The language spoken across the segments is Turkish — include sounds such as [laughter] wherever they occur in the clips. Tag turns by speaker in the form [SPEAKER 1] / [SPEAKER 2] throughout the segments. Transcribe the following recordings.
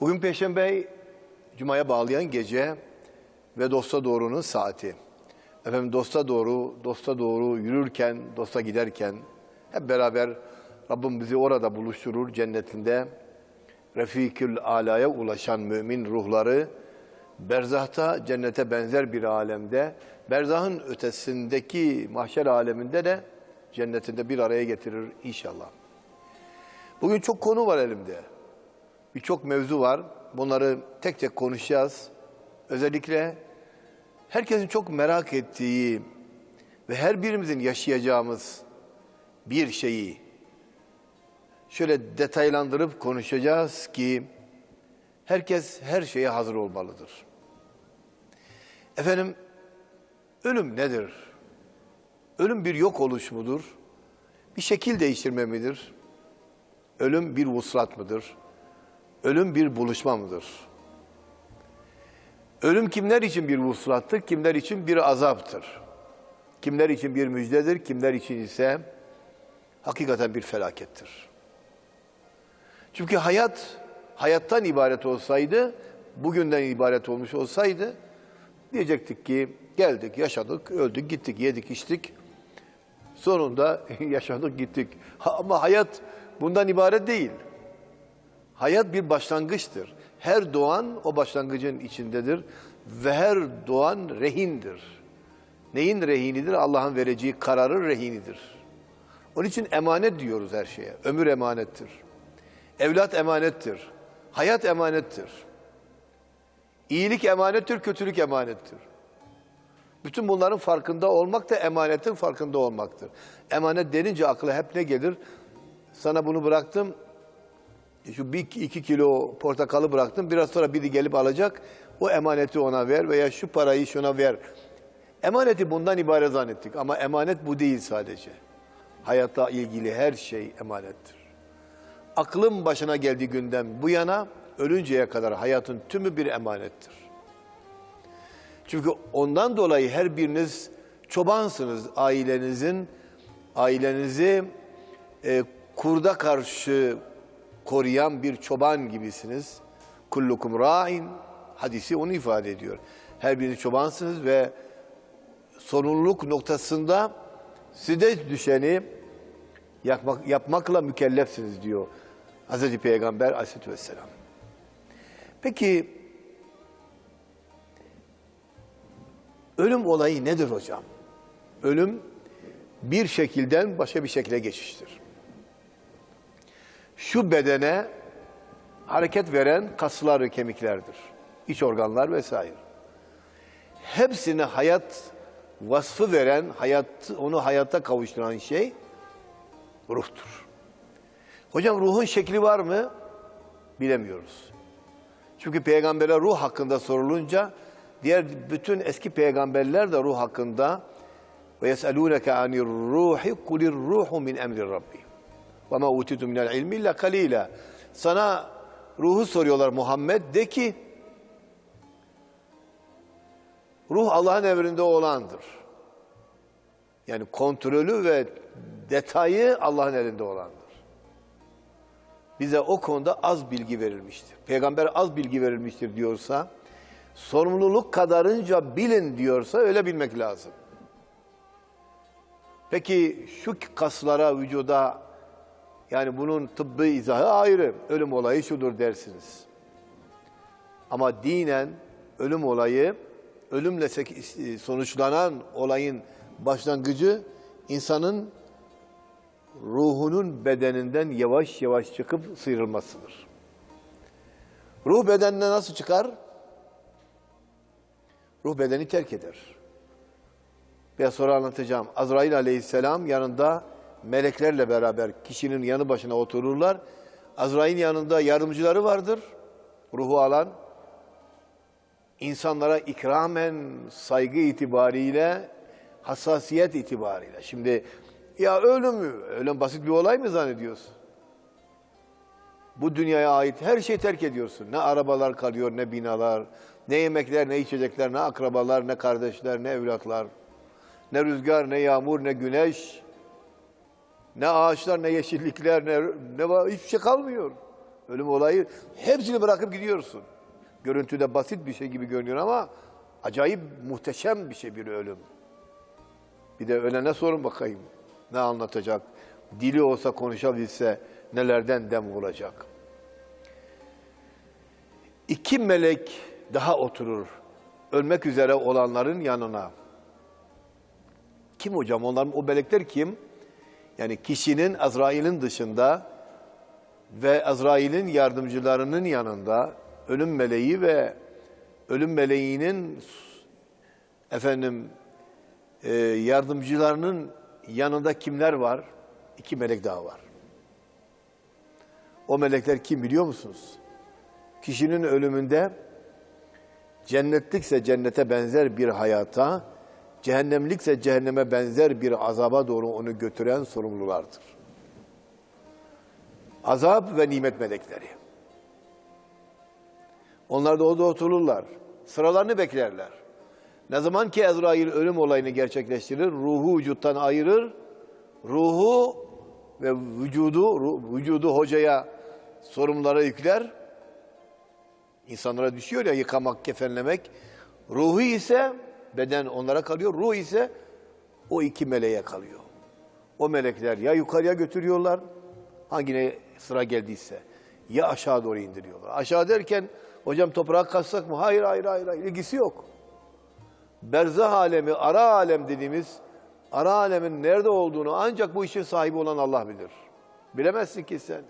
[SPEAKER 1] Bugün Perşembe, Cuma'ya bağlayan gece ve dosta doğrunun saati. Efendim dosta doğru, dosta doğru yürürken, dosta giderken hep beraber Rabbim bizi orada buluşturur cennetinde. Refikül Ala'ya ulaşan mümin ruhları berzahta cennete benzer bir alemde, berzahın ötesindeki mahşer aleminde de cennetinde bir araya getirir inşallah. Bugün çok konu var elimde. Birçok mevzu var. Bunları tek tek konuşacağız. Özellikle herkesin çok merak ettiği ve her birimizin yaşayacağımız bir şeyi şöyle detaylandırıp konuşacağız ki herkes her şeye hazır olmalıdır. Efendim ölüm nedir? Ölüm bir yok oluş mudur? Bir şekil değiştirme midir? Ölüm bir vuslat mıdır? Ölüm bir buluşma mıdır? Ölüm kimler için bir vuslattır, kimler için bir azaptır? Kimler için bir müjdedir, kimler için ise hakikaten bir felakettir. Çünkü hayat, hayattan ibaret olsaydı, bugünden ibaret olmuş olsaydı, diyecektik ki geldik, yaşadık, öldük, gittik, yedik, içtik. Sonunda [laughs] yaşadık, gittik. Ama hayat bundan ibaret değil. Hayat bir başlangıçtır. Her doğan o başlangıcın içindedir ve her doğan rehindir. Neyin rehinidir? Allah'ın vereceği kararın rehinidir. Onun için emanet diyoruz her şeye. Ömür emanettir. Evlat emanettir. Hayat emanettir. İyilik emanettir, kötülük emanettir. Bütün bunların farkında olmak da emanetin farkında olmaktır. Emanet denince akla hep ne gelir? Sana bunu bıraktım, şu bir iki kilo portakalı bıraktım, biraz sonra biri gelip alacak, o emaneti ona ver veya şu parayı şuna ver. Emaneti bundan ibaret zannettik ama emanet bu değil sadece. Hayatta ilgili her şey emanettir. Aklın başına geldiği günden bu yana ölünceye kadar hayatın tümü bir emanettir. Çünkü ondan dolayı her biriniz çobansınız ailenizin, ailenizi e, kurda karşı koruyan bir çoban gibisiniz. Kullukum ra'in hadisi onu ifade ediyor. Her biriniz çobansınız ve sorumluluk noktasında size düşeni yapmak, yapmakla mükellefsiniz diyor Hazreti Peygamber aleyhissalatü vesselam. Peki ölüm olayı nedir hocam? Ölüm bir şekilden başka bir şekilde geçiştir. Şu bedene hareket veren kaslar ve kemiklerdir. İç organlar vesaire. Hepsine hayat vasfı veren, hayat, onu hayata kavuşturan şey ruhtur. Hocam ruhun şekli var mı? Bilemiyoruz. Çünkü peygambere ruh hakkında sorulunca diğer bütün eski peygamberler de ruh hakkında ve yeselûneke anir ruhi kulir ruhu min emri rabbi. Ve ma utitu minel ilmi illa kalila. Sana ruhu soruyorlar Muhammed de ki ruh Allah'ın emrinde olandır. Yani kontrolü ve detayı Allah'ın elinde olandır. Bize o konuda az bilgi verilmiştir. Peygamber az bilgi verilmiştir diyorsa, sorumluluk kadarınca bilin diyorsa öyle bilmek lazım. Peki şu kaslara, vücuda yani bunun tıbbi izahı ayrı. Ölüm olayı şudur dersiniz. Ama dinen ölüm olayı, ölümle sonuçlanan olayın başlangıcı insanın ruhunun bedeninden yavaş yavaş çıkıp sıyrılmasıdır. Ruh bedeninden nasıl çıkar? Ruh bedeni terk eder. Biraz sonra anlatacağım. Azrail aleyhisselam yanında meleklerle beraber kişinin yanı başına otururlar. Azrail'in yanında yardımcıları vardır. Ruhu alan. insanlara ikramen saygı itibariyle, hassasiyet itibariyle. Şimdi ya ölüm mü? Ölüm basit bir olay mı zannediyorsun? Bu dünyaya ait her şeyi terk ediyorsun. Ne arabalar kalıyor, ne binalar, ne yemekler, ne içecekler, ne akrabalar, ne kardeşler, ne evlatlar. Ne rüzgar, ne yağmur, ne güneş, ne ağaçlar, ne yeşillikler, ne, ne var, hiçbir şey kalmıyor. Ölüm olayı hepsini bırakıp gidiyorsun. Görüntüde basit bir şey gibi görünüyor ama acayip muhteşem bir şey bir ölüm. Bir de ölene sorun bakayım. Ne anlatacak? Dili olsa konuşabilse nelerden dem vuracak? İki melek daha oturur. Ölmek üzere olanların yanına. Kim hocam? Onların o melekler kim? Yani kişinin Azrail'in dışında ve Azrail'in yardımcılarının yanında ölüm meleği ve ölüm meleğinin efendim e, yardımcılarının yanında kimler var? İki melek daha var. O melekler kim biliyor musunuz? Kişinin ölümünde cennetlikse cennete benzer bir hayata, cehennemlikse cehenneme benzer bir azaba doğru onu götüren sorumlulardır. Azap ve nimet melekleri. Onlar da orada otururlar. Sıralarını beklerler. Ne zaman ki Ezrail ölüm olayını gerçekleştirir, ruhu vücuttan ayırır, ruhu ve vücudu, vücudu hocaya sorumlulara yükler. İnsanlara düşüyor ya yıkamak, kefenlemek. Ruhu ise beden onlara kalıyor, ruh ise o iki meleğe kalıyor. O melekler ya yukarıya götürüyorlar, hangine sıra geldiyse, ya aşağı doğru indiriyorlar. Aşağı derken, hocam toprağa kassak mı? Hayır, hayır, hayır, hayır, ilgisi yok. Berzah alemi, ara alem dediğimiz, ara alemin nerede olduğunu ancak bu işin sahibi olan Allah bilir. Bilemezsin ki sen.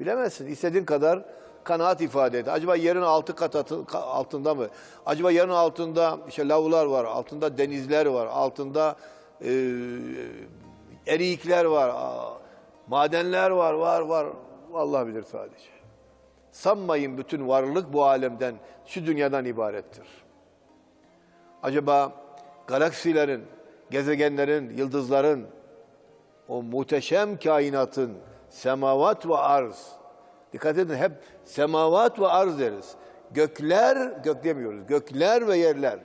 [SPEAKER 1] Bilemezsin. İstediğin kadar kanaat ifade et. Acaba yerin altı kat atı- altında mı? Acaba yerin altında işte lavlar var, altında denizler var, altında e, erikler var, madenler var, var, var. Allah bilir sadece. Sanmayın bütün varlık bu alemden, şu dünyadan ibarettir. Acaba galaksilerin, gezegenlerin, yıldızların, o muhteşem kainatın semavat ve arz. Dikkat edin hep semavat ve arz deriz. Gökler, gök demiyoruz. Gökler ve yerler.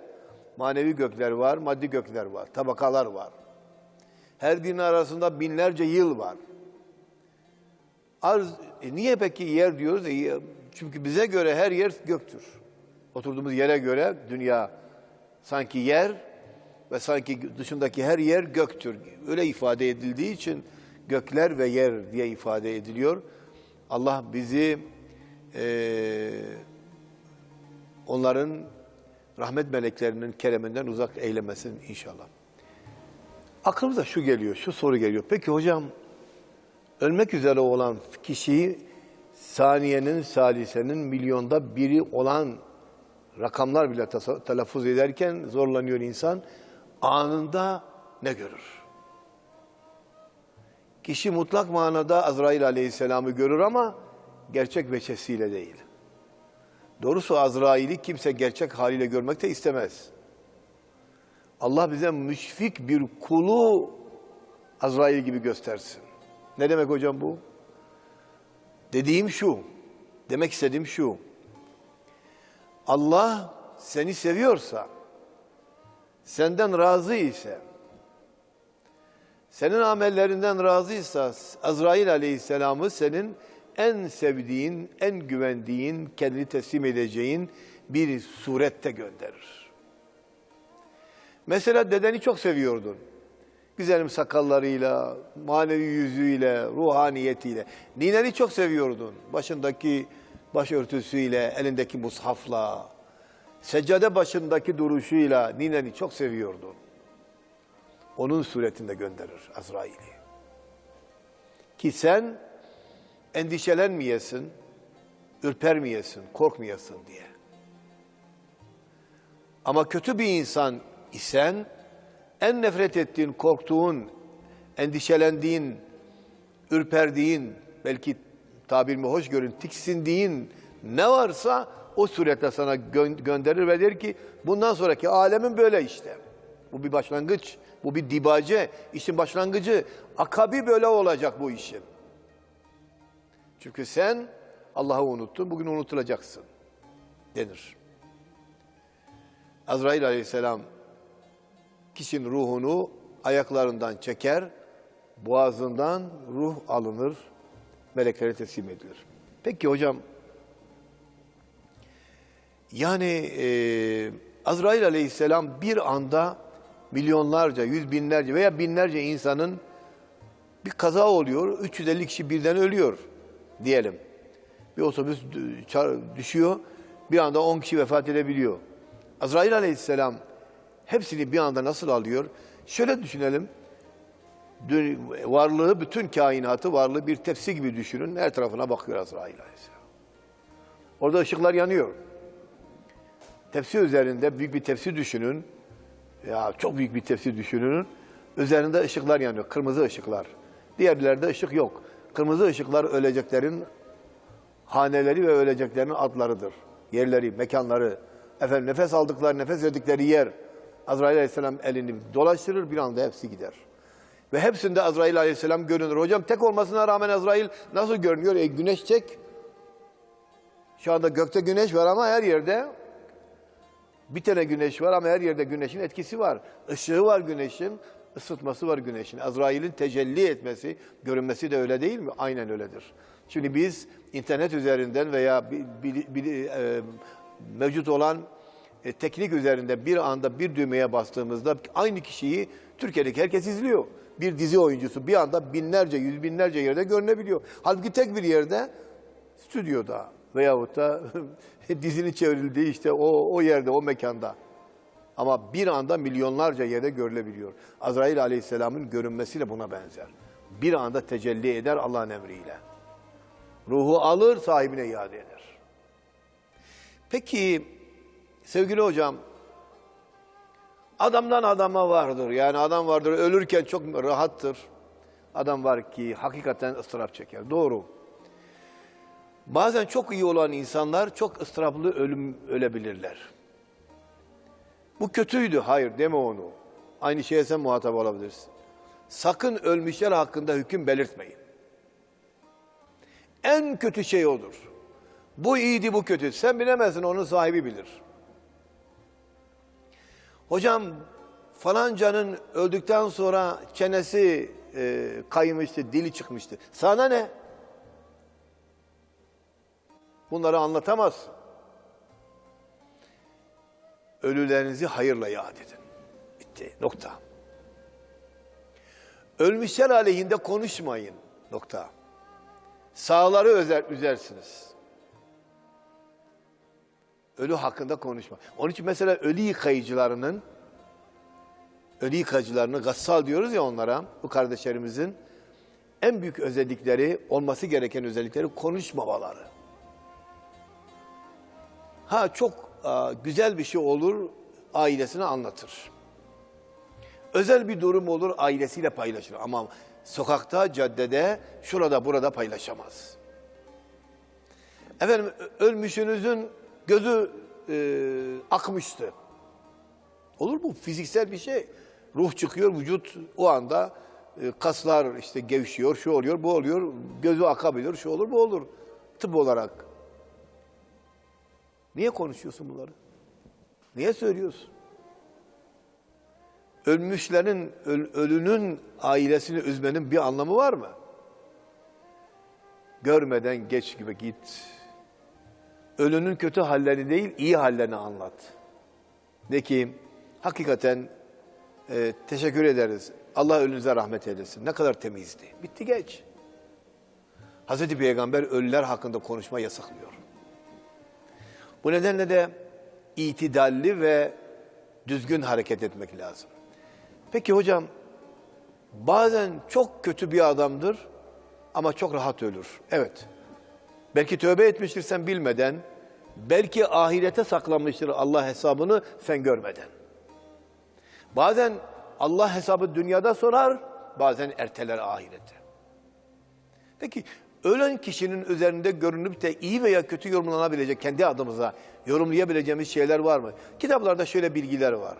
[SPEAKER 1] Manevi gökler var, maddi gökler var, tabakalar var. Her birinin arasında binlerce yıl var. Arz, e niye peki yer diyoruz? E, çünkü bize göre her yer göktür. Oturduğumuz yere göre dünya sanki yer ve sanki dışındaki her yer göktür. Öyle ifade edildiği için gökler ve yer diye ifade ediliyor. Allah bizi eee, onların rahmet meleklerinin kereminden uzak eylemesin inşallah. Aklımıza şu geliyor, şu soru geliyor. Peki hocam ölmek üzere olan kişiyi saniyenin, salisenin milyonda biri olan rakamlar bile telaffuz ederken zorlanıyor insan. Anında ne görür? Kişi mutlak manada Azrail aleyhisselamı görür ama gerçek veçesiyle değil. Doğrusu Azrail'i kimse gerçek haliyle görmek de istemez. Allah bize müşfik bir kulu Azrail gibi göstersin. Ne demek hocam bu? Dediğim şu, demek istediğim şu. Allah seni seviyorsa, senden razı ise, senin amellerinden razıysa Azrail aleyhisselamı senin en sevdiğin, en güvendiğin, kendini teslim edeceğin bir surette gönderir. Mesela dedeni çok seviyordun. Güzelim sakallarıyla, manevi yüzüyle, ruhaniyetiyle. Nineni çok seviyordun. Başındaki başörtüsüyle, elindeki mushafla, seccade başındaki duruşuyla nineni çok seviyordun. Onun suretinde gönderir Azrail'i. Ki sen endişelenmeyesin, ürpermeyesin, korkmayasın diye. Ama kötü bir insan isen en nefret ettiğin, korktuğun, endişelendiğin, ürperdiğin, belki tabirimi hoş görün, tiksindiğin ne varsa o surette sana gö- gönderir ve der ki bundan sonraki alemin böyle işte. Bu bir başlangıç, bu bir dibace, işin başlangıcı. Akabi böyle olacak bu işin. Çünkü sen Allah'ı unuttun, bugün unutulacaksın denir. Azrail aleyhisselam kişinin ruhunu ayaklarından çeker, boğazından ruh alınır, meleklere teslim edilir. Peki hocam, yani e, Azrail aleyhisselam bir anda milyonlarca, yüz binlerce veya binlerce insanın bir kaza oluyor, 350 kişi birden ölüyor diyelim. Bir otobüs düşüyor, bir anda 10 kişi vefat edebiliyor. Azrail aleyhisselam hepsini bir anda nasıl alıyor? Şöyle düşünelim, varlığı, bütün kainatı varlığı bir tepsi gibi düşünün. Her tarafına bakıyor Azrail aleyhisselam. Orada ışıklar yanıyor. Tepsi üzerinde büyük bir tepsi düşünün. Ya çok büyük bir tepsi düşünün. Üzerinde ışıklar yanıyor. Kırmızı ışıklar. Diğerlerde ışık yok. Kırmızı ışıklar öleceklerin haneleri ve öleceklerin adlarıdır. Yerleri, mekanları. Efendim nefes aldıkları, nefes verdikleri yer. Azrail aleyhisselam elini dolaştırır bir anda hepsi gider. Ve hepsinde Azrail aleyhisselam görünür. Hocam tek olmasına rağmen Azrail nasıl görünüyor? E, güneş çek. Şu anda gökte güneş var ama her yerde bir tane güneş var ama her yerde güneşin etkisi var. Işığı var güneşin, ısıtması var güneşin. Azrail'in tecelli etmesi, görünmesi de öyle değil mi? Aynen öyledir. Şimdi biz internet üzerinden veya bi- bi- bi- e, mevcut olan e, teknik üzerinde bir anda bir düğmeye bastığımızda aynı kişiyi Türkiye'deki herkes izliyor. Bir dizi oyuncusu bir anda binlerce, yüz binlerce yerde görünebiliyor. Halbuki tek bir yerde stüdyoda veyahut da [laughs] dizinin çevrildiği işte o, o yerde, o mekanda. Ama bir anda milyonlarca yerde görülebiliyor. Azrail aleyhisselamın görünmesi de buna benzer. Bir anda tecelli eder Allah'ın emriyle. Ruhu alır, sahibine iade eder. Peki sevgili hocam, adamdan adama vardır. Yani adam vardır, ölürken çok rahattır. Adam var ki hakikaten ıstırap çeker. Doğru. Bazen çok iyi olan insanlar çok ıstıraplı ölüm ölebilirler. Bu kötüydü. Hayır deme onu. Aynı şeye sen muhatap olabilirsin. Sakın ölmüşler hakkında hüküm belirtmeyin. En kötü şey odur. Bu iyiydi, bu kötü. Sen bilemezsin, onun sahibi bilir. Hocam falancanın öldükten sonra çenesi e, kaymıştı, dili çıkmıştı. Sana ne? Bunları anlatamazsın. Ölülerinizi hayırla yad edin. Bitti. Nokta. Ölmüşler aleyhinde konuşmayın. Nokta. Sağları özer, üzersiniz. Ölü hakkında konuşma. Onun için mesela ölü yıkayıcılarının, ölü yıkayıcılarını gassal diyoruz ya onlara, bu kardeşlerimizin en büyük özellikleri, olması gereken özellikleri konuşmamaları. Ha çok a, güzel bir şey olur, ailesine anlatır. Özel bir durum olur, ailesiyle paylaşır. Ama sokakta, caddede, şurada, burada paylaşamaz. Efendim ölmüşünüzün gözü e, akmıştı. Olur mu? Fiziksel bir şey. Ruh çıkıyor, vücut o anda e, kaslar işte gevşiyor, şu oluyor, bu oluyor, gözü akabilir, şu olur, bu olur. Tıp olarak. Niye konuşuyorsun bunları? Niye söylüyorsun? Ölmüşlerin, öl- ölünün ailesini üzmenin bir anlamı var mı? Görmeden geç gibi git. Ölünün kötü hallerini değil, iyi hallerini anlat. De ki, hakikaten e, teşekkür ederiz. Allah ölünüze rahmet eylesin. Ne kadar temizdi. Bitti geç. Hazreti Peygamber ölüler hakkında konuşma yasaklıyor. Bu nedenle de itidalli ve düzgün hareket etmek lazım. Peki hocam, bazen çok kötü bir adamdır ama çok rahat ölür. Evet. Belki tövbe etmiştir sen bilmeden, belki ahirete saklamıştır Allah hesabını sen görmeden. Bazen Allah hesabı dünyada sorar, bazen erteler ahirete. Peki ölen kişinin üzerinde görünüp de iyi veya kötü yorumlanabilecek kendi adımıza yorumlayabileceğimiz şeyler var mı? Kitaplarda şöyle bilgiler var.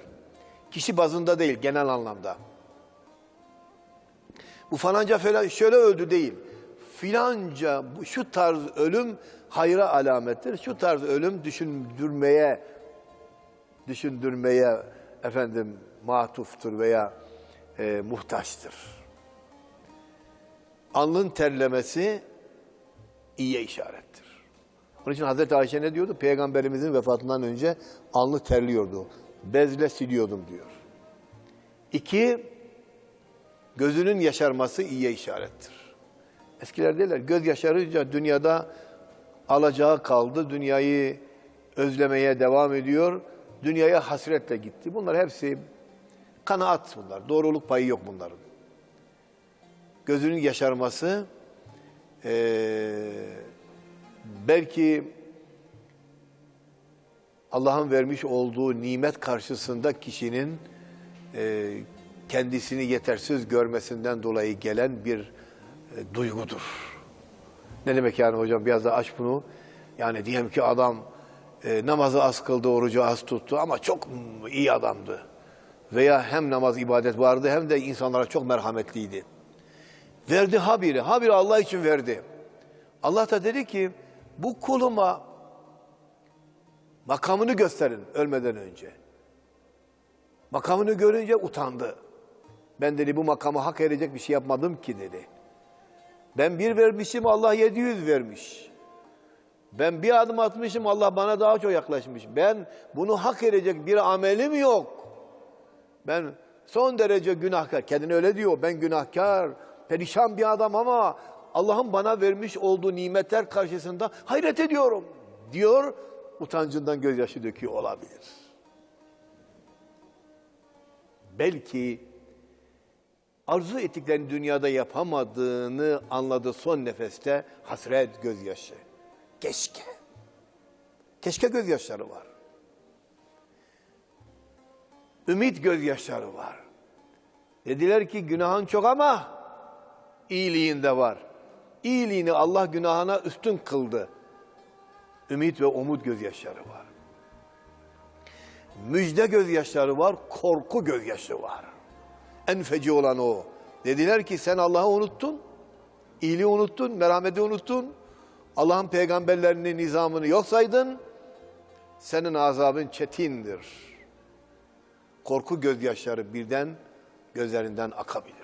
[SPEAKER 1] Kişi bazında değil, genel anlamda. Bu falanca falan şöyle öldü değil. Filanca şu tarz ölüm hayra alamettir. Şu tarz ölüm düşündürmeye düşündürmeye efendim matuftur veya e, muhtaçtır. Alnın terlemesi iyiye işarettir. Onun için Hazreti Ayşe ne diyordu? Peygamberimizin vefatından önce alnı terliyordu. Bezle siliyordum diyor. İki, gözünün yaşarması iyiye işarettir. Eskiler derler, göz yaşarınca dünyada alacağı kaldı, dünyayı özlemeye devam ediyor, dünyaya hasretle gitti. Bunlar hepsi kanaat bunlar, doğruluk payı yok bunların. Gözünün yaşarması, eee, belki Allah'ın vermiş olduğu nimet karşısında kişinin e, kendisini yetersiz görmesinden dolayı gelen bir e, duygudur. Ne demek yani hocam biraz da aç bunu. Yani diyelim ki adam e, namazı az kıldı, orucu az tuttu ama çok iyi adamdı. Veya hem namaz ibadet vardı hem de insanlara çok merhametliydi. Verdi Habil'i. Habil Allah için verdi. Allah da dedi ki bu kuluma makamını gösterin ölmeden önce. Makamını görünce utandı. Ben dedi bu makamı hak edecek bir şey yapmadım ki dedi. Ben bir vermişim Allah 700 vermiş. Ben bir adım atmışım Allah bana daha çok yaklaşmış. Ben bunu hak edecek bir amelim yok. Ben son derece günahkar. Kendine öyle diyor. Ben günahkar, perişan bir adam ama Allah'ın bana vermiş olduğu nimetler karşısında hayret ediyorum diyor. Utancından gözyaşı döküyor olabilir. Belki arzu ettiklerini dünyada yapamadığını anladı son nefeste hasret gözyaşı. Keşke. Keşke gözyaşları var. Ümit gözyaşları var. Dediler ki günahın çok ama iyiliğin de var. İyiliğini Allah günahına üstün kıldı. Ümit ve umut gözyaşları var. Müjde gözyaşları var, korku gözyaşı var. En feci olan o. Dediler ki sen Allah'ı unuttun, iyiliği unuttun, merhameti unuttun. Allah'ın peygamberlerinin nizamını yok saydın. Senin azabın çetindir. Korku gözyaşları birden gözlerinden akabilir.